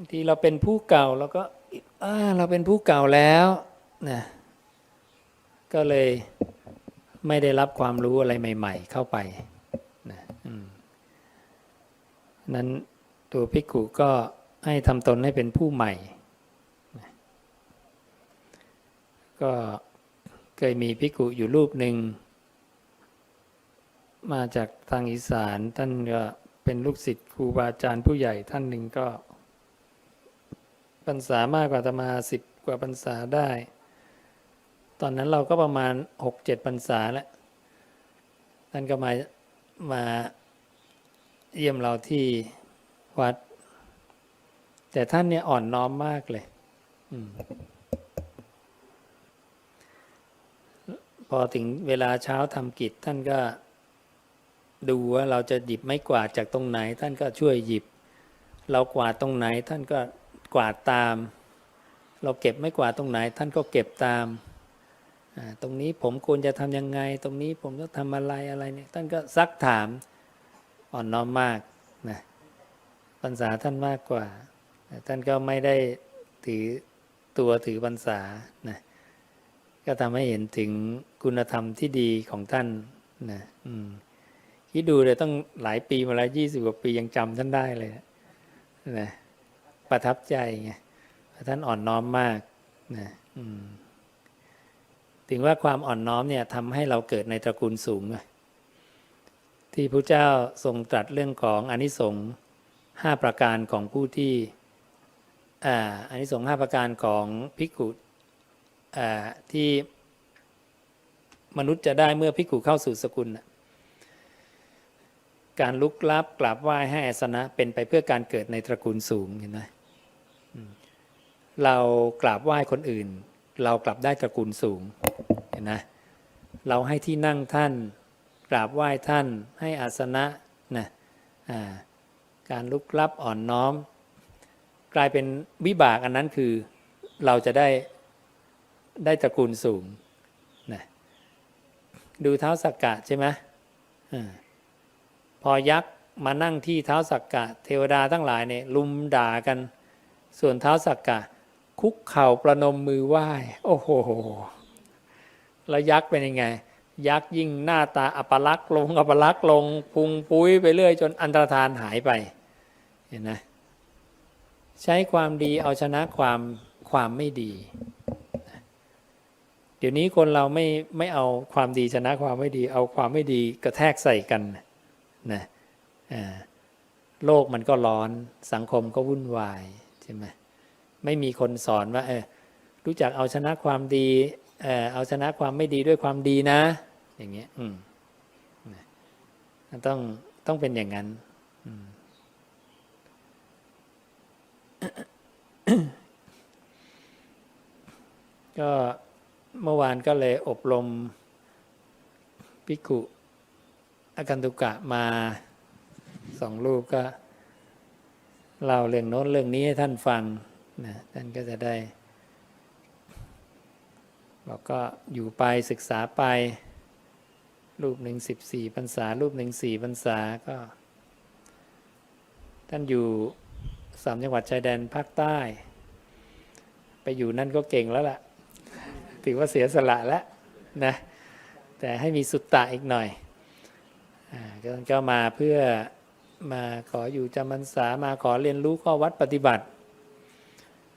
างทีเราเป็นผู้เก่าเราก็เราเป็นผู้เก่าแล้วนะก็เลยไม่ได้รับความรู้อะไรใหม่ ๆ เข้าไปนะนั้นตัวพิกุก็ให้ทำตนให้เป็นผู้ใหม่นะก็เคยมีพิกุอยู่รูปหนึ่ง มาจากทางอีสานท่านก็เป็นลูกศิษย์ครูบาอาจารย์ผู้ใหญ่ท่านหนึ่งก็ รรษามากกว่าตมาสิบกว่าพรรษาได้ ตอนนั้นเราก็ประมาณหกเจ็ดพรรษาแล้วท่านก็มามาเยี่ยมเราที่วัด แต่ท่านเนี่ยอ่อนน้อมมากเลยอพอถึงเวลาเช้าทำกิจ ท่านก็ดูว่าเราจะหยิบไม้กวาดจากตรงไหน ท่านก็ช่วยหยิบ เรากวาดตรงไหน ท่านก็ กวาดตาม เราเก็บไม้กวาดตรงไหน ท่านก็เก็บตาม ตรงนี้ผมควรจะทำยังไง ตรงนี้ผมต้องทำอะไรอะไรเนี่ยท่านก็ซักถามอ่อนน้อมมากนะพรรษาท่านมากกว่า ท่านก็ไม่ได้ถือตัวถือพรรษานะก็ทำให้เห็นถึงคุณธรรมที่ดีของท่านนะอืมคิดดูเลยต้องหลายปีมาแล้วยี่สิบกว่าปียังจำท่านได้เลยนะ ประทับใจไงท่านอ่อนน้อมมากนะถึงว่าความอ่อนน้อมเนี่ยทำให้เราเกิดในตระกูลสูง ที่พระเจ้าทรงตรัสเรื่องของอนิสงส์ห้าประการของผู้ที่อาอนิสงส์ห้าประการของภิกขุที่มนุษย์จะได้เมื่อภิกขุเข้าสู่สกุล การลุกลับกราบไหว้ให้อาสนะเป็นไปเพื่อการเกิดในตระกูลสูงเห็นไหม เรากราบไหว้คนอื่น เรากลับได้ตระกูลสูงเห็นไหมเราให้ที่นั่งท่าน กราบไหว้ท่าน ให้อาสนะนะการลุกลับอ่อนน้อม กลายเป็นวิบากอันนั้นคือเราจะได้ได้ตระกูลสูงนะดูเท้าสักกะใช่ไหมอพอยักษ์มานั่งที่เท้าสักกะ เทวดาทั้งหลายเนี่ยลุมด่ากัน ส่วนเท้าสักกะ คุกเข่าประนมมือไหว้ โอ้โหแล้วยักษ์เป็นยังไง ยักษ์ยิ่งหน้าตาอัปลักษ์ลงอัปลักษ์ลงพุงปุ้ยไปเรื่อย จนอันตรธานหายไปเห็นไหมใช้ความดีเอาชนะความความไม่ดี เดี๋ยวนี้คนเราไม่ไม่เอาความดีชนะความไม่ดี เอาความไม่ดีกระแทกใส่กันนะโลกมันก็ร้อนสังคมก็วุ่นวายใช่ไหม ไม่มีคนสอนว่าเออรู้จักเอาชนะความดีเออเอาชนะความไม่ดีด้วยความดีนะ อย่างเงี้ยอืมนต้องต้องเป็นอย่างนั้นอืมก็เมื่อวานก็เลยอบรมภิกุอากันตุกะมาสองรูปก็เล่าเรื่องโน้นเรื่องนี้ให้ท่านฟัง นะท่านก็จะได้บอกก็อยู่ไปศึกษาไป รูปหนึ่งสิบสี่พรรษา รูปหนึ่งสี่พรรษาก็ ท่านอยู่สามจังหวัดชายแดนภาคใต้ ไปอยู่นั่นก็เก่งแล้วล่ะ ถือว่าเสียสละแล้วนะแต่ให้มีสุตตะอีกหน่อยอก็ก็มาเพื่อมาขออยู่จำพรรษามาขอเรียนรู้ข้อวัดปฏิบัติ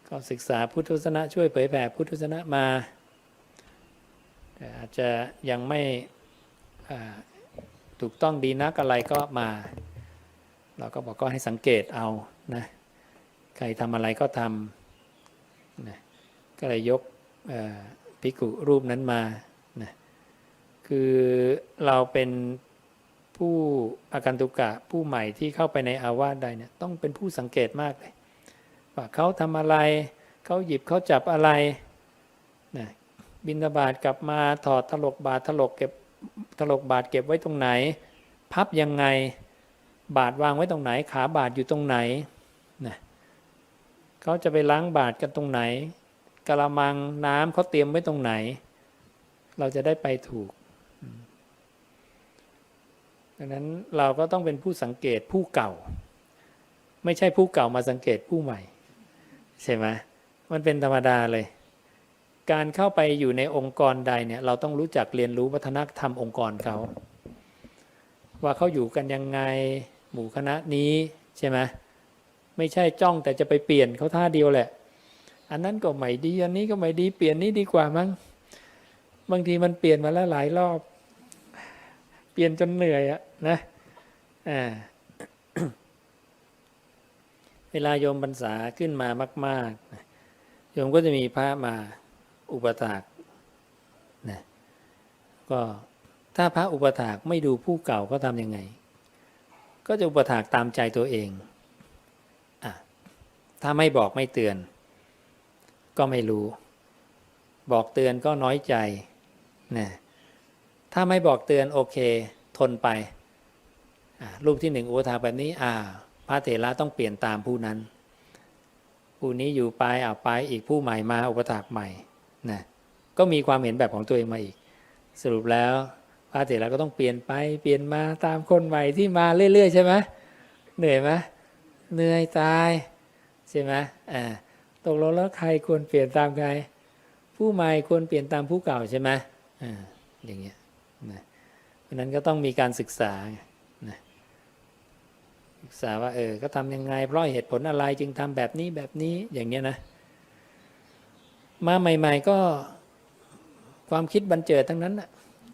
ก็ศึกษาพุทธศาสนาช่วยเผยแผ่พุทธศาสนามาแต่อาจจะยังไม่ถูกต้องดีนักอะไรก็มา เราก็บอกก็ให้สังเกตเอานะใครทำอะไรก็ทำนะก็เลยยกภิกขุรูปนั้นมานะคือเราเป็นผู้อากันตุกะผู้ใหม่ที่เข้าไปในอาวาสใดเนี่ยต้องเป็นผู้สังเกตมากเลย ว่าเขาทำอะไร เขาหยิบเขาจับอะไรนะบินทบาทกลับมาถอดถลกบาทถลกเก็บถลกบาทเก็บไว้ตรงไหน พับยังไงบาทวางไว้ตรงไหน ขาบาทอยู่ตรงไหนนะเขาจะไปล้างบาทกันตรงไหนกระมังน้ำเขาเตรียมไว้ตรงไหน เราจะได้ไปถูกดังนั้นเราก็ต้องเป็นผู้สังเกตผู้เก่า ไม่ใช่ผู้เก่ามาสังเกตผู้ใหม่ ใช่ไหมมันเป็นธรรมดาเลย การเข้าไปอยู่ในองค์กรใดเนี่ยเราต้องรู้จักเรียนรู้วัฒนธรรมองค์กรเขาว่าเขาอยู่กันยังไงหมู่คณะนี้ใช่ไหมไม่ใช่จ้องแต่จะไปเปลี่ยนเขาท่าเดียวแหละ อันนั้นก็ไม่ดีอันนี้ก็ไม่ดีเปลี่ยนนี้ดีกว่ามั้งบางทีมันเปลี่ยนมาแล้วหลายรอบ เปลี่ยนจนเหนื่อยอะนะอ่า เวลาโยมบรรษาขึ้นมามากๆโยมก็จะมีพระมาอุปถากนะก็ถ้าพระอุปถากไม่ดูผู้เก่าก็ทำยังไง ก็จะอุปถากตามใจตัวเองอะถ้าไม่บอกไม่เตือน ก็ไม่รู้ บอกเตือนก็น้อยใจนะถ้าไม่บอกเตือนโอเค ทนไปรูปที่หนึ่งอุปถากแบบนี้อ่า พระเถระต้องเปลี่ยนตามผู้นั้น ผู้นี้อยู่ไปเอาไปอีกผู้ใหม่มาอุปถากใหม่นะก็มีความเห็นแบบของตัวเองมาอีก สรุปแล้วพระเถระก็ต้องเปลี่ยนไปเปลี่ยนมาตามคนใหม่ที่มาเรื่อยๆใช่ไหมเหนื่อยไหมเหนื่อยตายใช่ไหมอ่าตกลงแล้วใครควรเปลี่ยนตามใคร ผู้ใหม่ควรเปลี่ยนตามผู้เก่าใช่ไหมอ่าอย่างเงี้ยนะเพราะนั้นก็ต้องมีการศึกษา กษาว่าเออก็ทำยังไง เพราะเหตุผลอะไรจึงทำแบบนี้แบบนี้อย่างเงี้ยนะ มาใหม่ ๆ ก็ความคิดบันเจิดทั้งนั้นน่ะ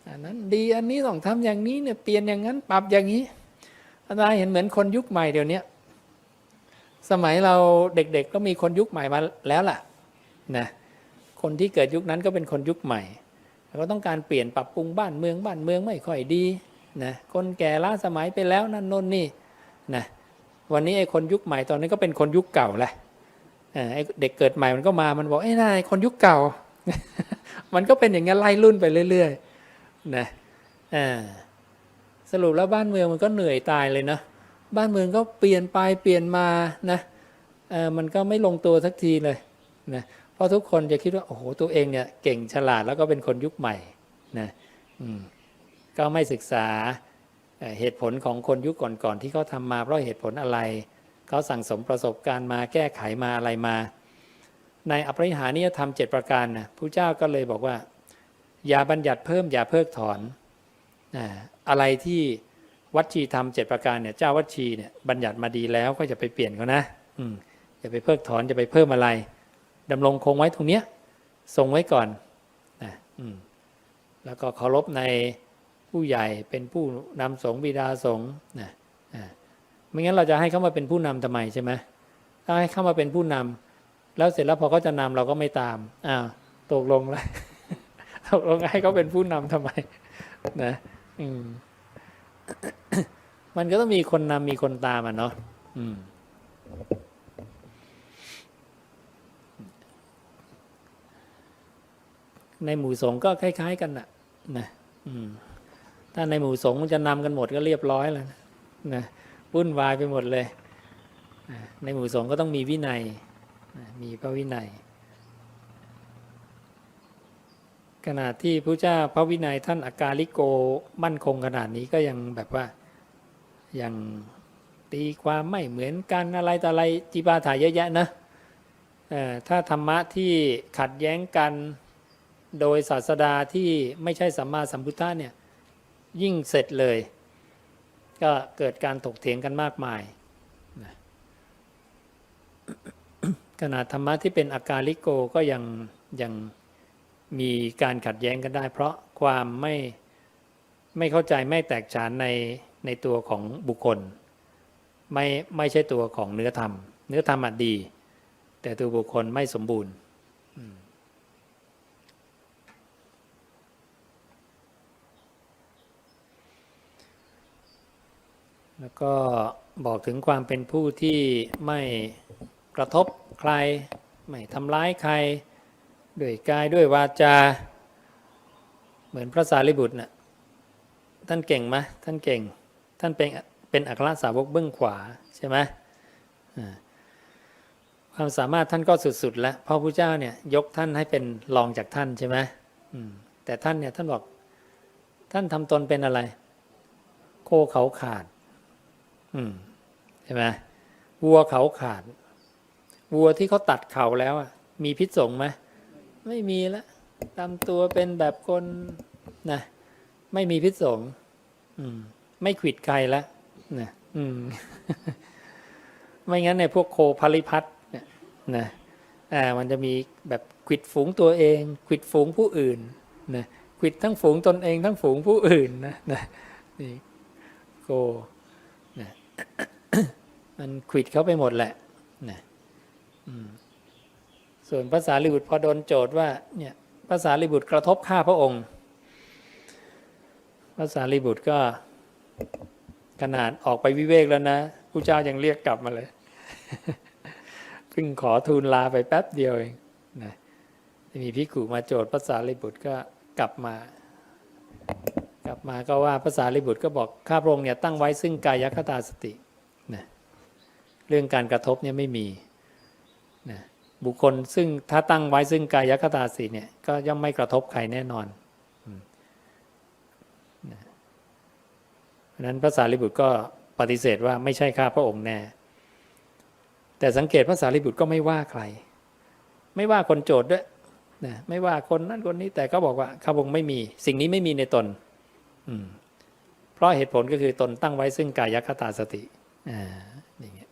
อันนั้นดีอันนี้ต้องทำอย่างนี้เนี่ยเปลี่ยนอย่างนั้น ปรับอย่างนี้อาจารย์เห็นเหมือนคนยุคใหม่เดี๋ยวนี้สมัยเราเด็กๆก็มีคนยุคใหม่มาแล้วล่ะนะคนที่เกิดยุคนั้นก็เป็นคนยุคใหม่แล้วก็ต้องการเปลี่ยนปรับปรุงบ้านเมืองบ้านเมืองไม่ค่อยดีนะคนแก่ล้าสมัยไปแล้วนั่นนนนี่ นะวันนี้ไอ้คนยุคใหม่ตอนนี้ก็เป็นคนยุคเก่าแหละเอ่อไอ้เด็กเกิดใหม่มันก็มามันบอกไอ้นายคนยุคเก่า มันก็เป็นอย่างนี้นไล่รุ่นไปเรื่อยๆนะสรุปแล้วบ้านเมืองมันก็เหนื่อยตายเลยเนาะบ้านเมืองก็เปลี่ยนไปเปลี่ยนมานะมันก็ไม่ลงตัวสักทีเลยนะเพราะทุกคนจะคิดว่าโอ้โหตัวเองเนี่ยเก่งฉลาดแล้วก็เป็นคนยุคใหม่นะมก็ไม่ศึกษา เหตุผลของคนยุคก่อนๆที่เขาทำมาเพราะเหตุผลอะไร เขาสั่งสมประสบการณ์มาแก้ไขมาอะไรมา ในอภิหานิยธรรมเจ็ดประการนะพระเจ้าก็เลยบอกว่า อย่าบัญญัติเพิ่มอย่าเพิกถอนอะไรที่วัดชีธรรมเจ็ดประการเนี่ยเจ้าวัดชีเนี่ยบัญญัติมาดีแล้วก็จะไปเปลี่ยนเขานะอืมอย่าไปเพิกถอนอย่าไปเพิ่มอะไรดำรงคงไว้ตรงเนี้ยทรงไว้ก่อนนะอืมแล้วก็เคารพใน ผู้ใหญ่เป็นผู้นำสงฆ์บิดาสงฆ์นะอ่าไม่งั้นเราจะให้เขามาเป็นผู้นำทำไมใช่ไหมถ้าให้เข้ามาเป็นผู้นำแล้วเสร็จแล้วพอเขาจะนำเราก็ไม่ตามอ้าวตกลงแล้วตกลงให้เขาเป็นผู้นำทำไมนะอืมมันก็ต้องมีคนนำมีคนตามอะเนาะอืมในหมู่สงก็คล้าย ๆ กันน่ะนะอืม ถ้าในหมู่สงฆ์มันจะนำกันหมดก็เรียบร้อยแล้วนะวุ่นวายไปหมดเลย ในหมู่สงฆ์ก็ต้องมีวินัย มีพระวินัยขณะที่พระเจ้าพระวินัยท่านอากาลิโกมั่นคงขนาดนี้ก็ยังแบบว่ายังตีความไม่เหมือนกันอะไรต่ออะไรจีปาถาเยอะแยะนะถ้าธรรมะที่ขัดแย้งกันโดยศาสดาที่ไม่ใช่สัมมาสัมพุทธะเนี่ย ยิ่งเสร็จเลย ก็เกิดการถกเถียงกันมากมายนะขนาดธรรมะที่เป็นอากาลิโกก็ยังยังมีการขัดแย้งกันได้ เพราะความไม่ไม่เข้าใจไม่แตกฉานในในตัวของบุคคล ไม่ไม่ใช่ตัวของเนื้อธรรม เนื้อธรรมดี แต่ตัวบุคคลไม่สมบูรณ์ แล้วก็บอกถึงความเป็นผู้ที่ไม่กระทบใคร ไม่ทำร้ายใคร ด้วยกายด้วยวาจา เหมือนพระสารีบุตรนะ่ะท่านเก่งไหมท่านเก่ง ท่านเป็นเป็นอัครสาวกเบื้องขวาใช่ไหมความสามารถท่านก็สุดๆแล้วเพราะพระเจ้าเนี่ยยกท่านให้เป็นรองจากท่านใช่ไหมแต่ท่านเนี่ยท่านบอกท่านทำตนเป็นอะไร โคเขาขาด ใช่ไหมวัวเขาขาด วัวที่เขาตัดเข่าแล้วอะ มีพิษสงไหมไม่มีละตามตัวเป็นแบบคนนะไม่มีพิษสงอืมไม่ขิดใครละนะอืม ไม่งั้นในพวกโคพาริพัทเนี่ยนะอ่ามันจะมีแบบขิดฝูงตัวเองขิดฝูงผู้อื่นนะขิดทั้งฝูงตนเองทั้งฝูงผู้อื่นนะนะนี่โค มันขิดเขาไปหมดแหละนะส่วนภาษาลิบุตรพอโดนโจทย์ว่าเนี่ยภาษาลิบุตรกระทบข้าพระองค์ภาษาลิบุตรก็ขนาดออกไปวิเวกแล้วนะผู้เจ้ายังเรียกกลับมาเลยเพิ่งขอทูลลาไปแป๊บเดียวเองนะมีพิกุมาโจทย์ภาษาลิบุตรก็กลับมา กลับมาก็ว่าภาษาลิบุตรก็บอกข้าพระองค์เนี่ยตั้งไว้ซึ่งกายคตาสตินะเรื่องการกระทบเนี่ยไม่มีนะบุคคลซึ่งถ้าตั้งไว้ซึ่งกายคตาสติเนี่ยก็ย่อมไม่กระทบใครแน่นอนเพราะนั้นพระสารีบุตรก็ปฏิเสธว่าไม่ใช่ข้าพระองค์แน่ แต่สังเกตพระสารีบุตรก็ไม่ว่าใคร ไม่ว่าคนโจทย์ด้วยนะไม่ว่าคนนั้นคนนี้แต่ก็บอกว่าข้าพระองค์ไม่มี สิ่งนี้ไม่มีในตน เพราะเหตุผลก็คือตนตั้งไว้ซึ่งกายคตาสติอ่าอย่างเงี้ย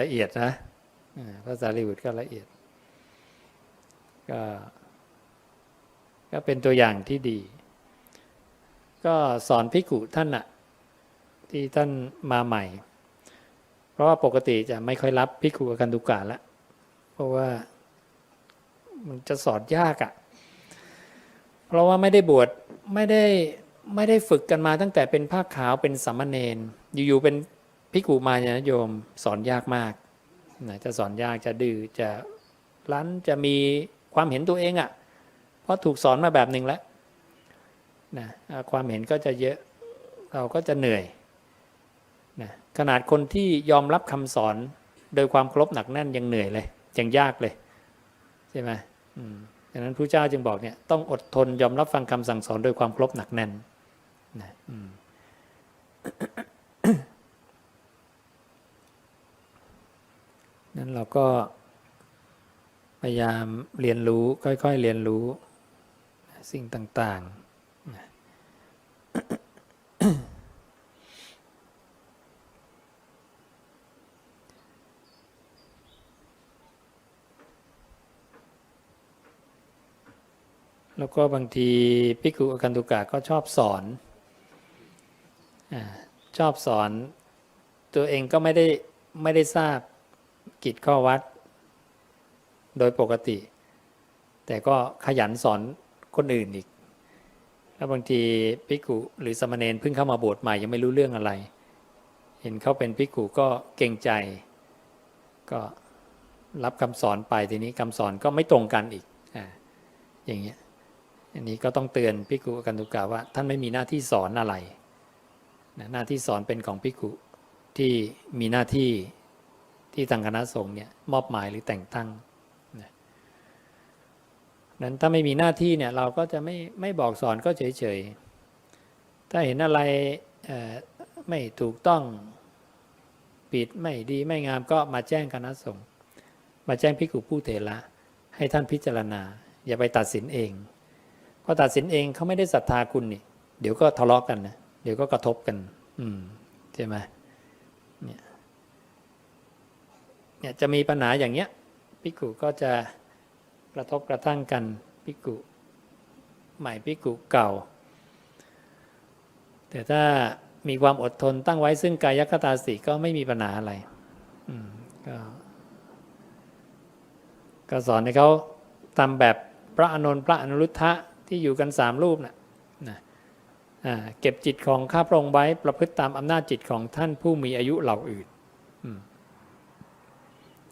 ละเอียดนะพระสารีบุตรก็ละเอียด ก็ก็เป็นตัวอย่างที่ดี ก็สอนพิกุท่านอะที่ท่านมาใหม่ เพราะว่าปกติจะไม่ค่อยรับพิกุกันตุกะละเพราะว่ามันจะสอนยากอะ เพราะว่าไม่ได้บวชไม่ได้ไม่ได้ฝึกกันมาตั้งแต่เป็นผ้าขาวเป็นสัมมาเนนอยู่ๆเป็นพิกุมาเนี่ยนะโยมสอนยากมากนะจะสอนยากจะดื้อจะรั้นจะมีความเห็นตัวเองอะเพราะถูกสอนมาแบบหนึ่งแล้วนะความเห็นก็จะเยอะเราก็จะเหนื่อยนะขนาดคนที่ยอมรับคำสอนโดยความครพหนักแน่นยังเหนื่อยเลยยังยากเลย ใช่ไหมอืม ดังนั้นพระเจ้าจึงบอกเนี่ยต้องอดทนยอมรับฟังคำสั่งสอนโดยความครพหนักแน่นนะนั้นเราก็พยายามเรียนรู้ค่อยๆเรียนรู้สิ่งต่างๆ แล้วก็บางทีพิกุอกันตุกะก็ชอบสอนอชอบสอนตัวเองก็ไม่ได้ไม่ได้ทราบกิจข้อวัด โดยปกติ แต่ก็ขยันสอนคนอื่นอีก แล้วบางทีพิกุหรือสมณเณรเพิ่งเข้ามาบวชใหม่ยังไม่รู้เรื่องอะไร เห็นเขาเป็นพิกุก็เก่งใจ ก็รับคำสอนไปทีนี้คำสอนก็ไม่ตรงกันอีก อ่าอย่างเงี้ย อันนี้ก็ต้องเตือนพิกุกันตุกะว่า ท่านไม่มีหน้าที่สอนอะไรนะหน้าที่สอนเป็นของพิกุที่มีหน้าที่ที่ทางคณะสงฆ์เนี่ยมอบหมายหรือแต่งตั้งนะนั้นถ้าไม่มีหน้าที่เนี่ยเราก็จะไม่ไม่บอกสอนก็เฉยๆ ถ้าเห็นอะไรไม่ถูกต้องผิดไม่ดีไม่งามก็มาแจ้งคณะสงฆ์มาแจ้งพิกุผู้เถระให้ท่านพิจารณา อย่าไปตัดสินเอง พราะตัดสินเองเขาไม่ได้ศรัทธาคุณนี่ เดี๋ยวก็ทะเลาะกันนะเดี๋ยวก็กระทบกัน อืมใช่ไหมเนี่ยเนี่ยจะมีปัญหาอย่างเนี้ยพิกุก็จะกระทบกระทั่งกันพิกุใหม่พิกุเก่า แต่ถ้ามีความอดทนตั้งไว้ซึ่งกายคตาสีก็ไม่มีปัญหาอะไรอืมก็ก็สอนให้เขาทำแบบพระอานนพระอนุรุทธะ ที่อยู่กันสามรูปนะนะเก็บจิตของข้าพระองค์ไว้ประพฤติตามอำนาจจิตของท่านผู้มีอายุเหล่าอื่น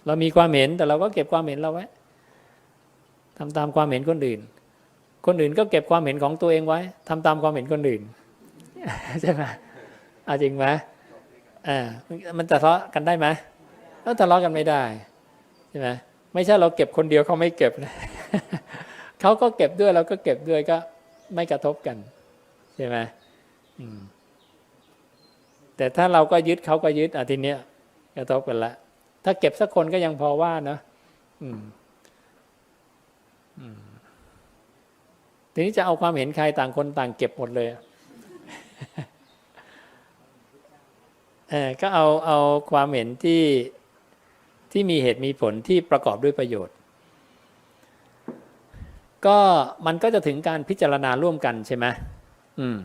เรามีความเห็นแต่เราก็เก็บความเห็นเราไว้ทำตามความเห็นคนอื่น คนอื่นก็เก็บความเห็นของตัวเองไว้ทำตามความเห็นคนอื่นใช่ไหมอาจริงไหมอ่ามันจะทะเลาะกันได้ไหมก็ทะเลาะกันไม่ได้ใช่ไหมไม่ใช่เราเก็บคนเดียวเขาไม่เก็บนะ เขาก็เก็บด้วยเราก็เก็บด้วยก็ไม่กระทบกัน ใช่ไหมแต่ถ้าเราก็ยึดเขาก็ยึดอะทีเนี้ยกระทบกันละถ้าเก็บสักคนก็ยังพอว่าเนอะทีนี้จะเอาความเห็นใครต่างคนต่างเก็บหมดเลยเออก็เอาเอาความเห็นที่ที่มีเหตุมีผลที่ประกอบด้วยประโยชน์ ก็มันก็จะถึงการพิจารณาร่วมกันใช่ไหมอืม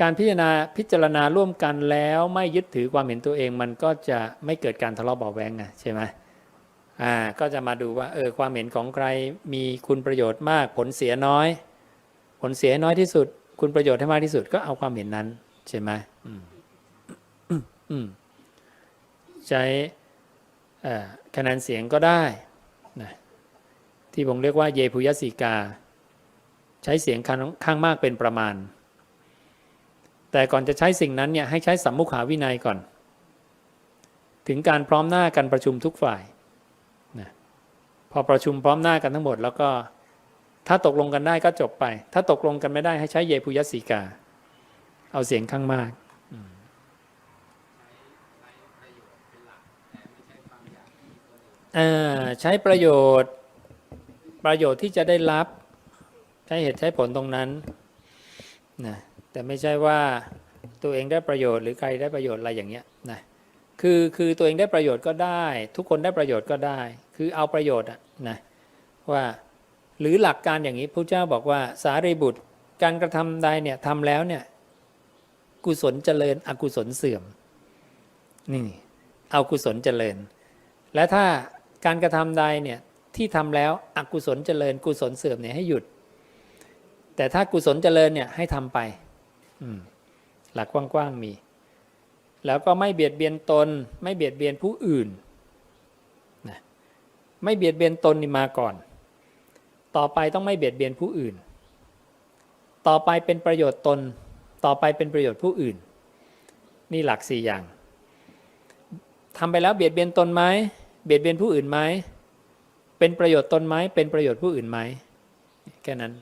การพิจารณาพิจารณาร่วมกันแล้วไม่ยึดถือความเห็นตัวเอง มันก็จะไม่เกิดการทะเลาะเบาแวงไงใช่ไหมอ่าก็จะมาดูว่าเออความเห็นของใครมีคุณประโยชน์มาก ผลเสียน้อย ผลเสียน้อยที่สุด คุณประโยชน์ให้มากที่สุดก็เอาความเห็นนั้น ใช่ไหมอืมอืมใช้คะแนนเสียงก็ได้ ที่ผมเรียกว่าเยพุยสิกา ใช้เสียงข้างมากเป็นประมาณ แต่ก่อนจะใช้สิ่งนั้นเนี่ยให้ใช้สัมมุขาวินัยก่อน ถึงการพร้อมหน้ากันประชุมทุกฝ่ายนะพอประชุมพร้อมหน้ากันทั้งหมด แล้วก็ถ้าตกลงกันได้ก็จบไป ถ้าตกลงกันไม่ได้ให้ใช้เยพุยสิกา เอาเสียงข้างมากอืมเอ่อใช้ประโยชน์ ประโยชน์ที่จะได้รับใช้เหตุใช้ผลตรงนั้นนะแต่ไม่ใช่ว่าตัวเองได้ประโยชน์หรือใครได้ประโยชน์อะไรอย่างเงี้ยนะคือคือตัวเองได้ประโยชน์ก็ได้ ทุกคนได้ประโยชน์ก็ได้ คือเอาประโยชน์อะนะว่าหรือหลักการอย่างนี้พระเจ้าบอกว่าสารีบุตรการกระทำใดเนี่ยทำแล้วเนี่ยกุศลเจริญอกุศลเสื่อมนี่เอากุศลเจริญ และถ้าการกระทำใดเนี่ย ที่ทำแล้วอกุศลเจริญ กุศลเสื่อมเนี่ยให้หยุด แต่ถ้ากุศลเจริญเนี่ยให้ทำไปหลักกว้างๆมี แล้วก็ไม่เบียดเบียนตน ไม่เบียดเบียนผู้อื่นนะไม่เบียดเบียนตนนี่มาก่อน ต่อไปต้องไม่เบียดเบียนผู้อื่น ต่อไปเป็นประโยชน์ตน ต่อไปเป็นประโยชน์ผู้อื่น นี่หลักสี่อย่างทำไปแล้วเบียดเบียนตนไหมเบียดเบียนผู้อื่นไหม เป็นประโยชน์ตนไหมเป็นประโยชน์ผู้อื่นไหมแค่นั้น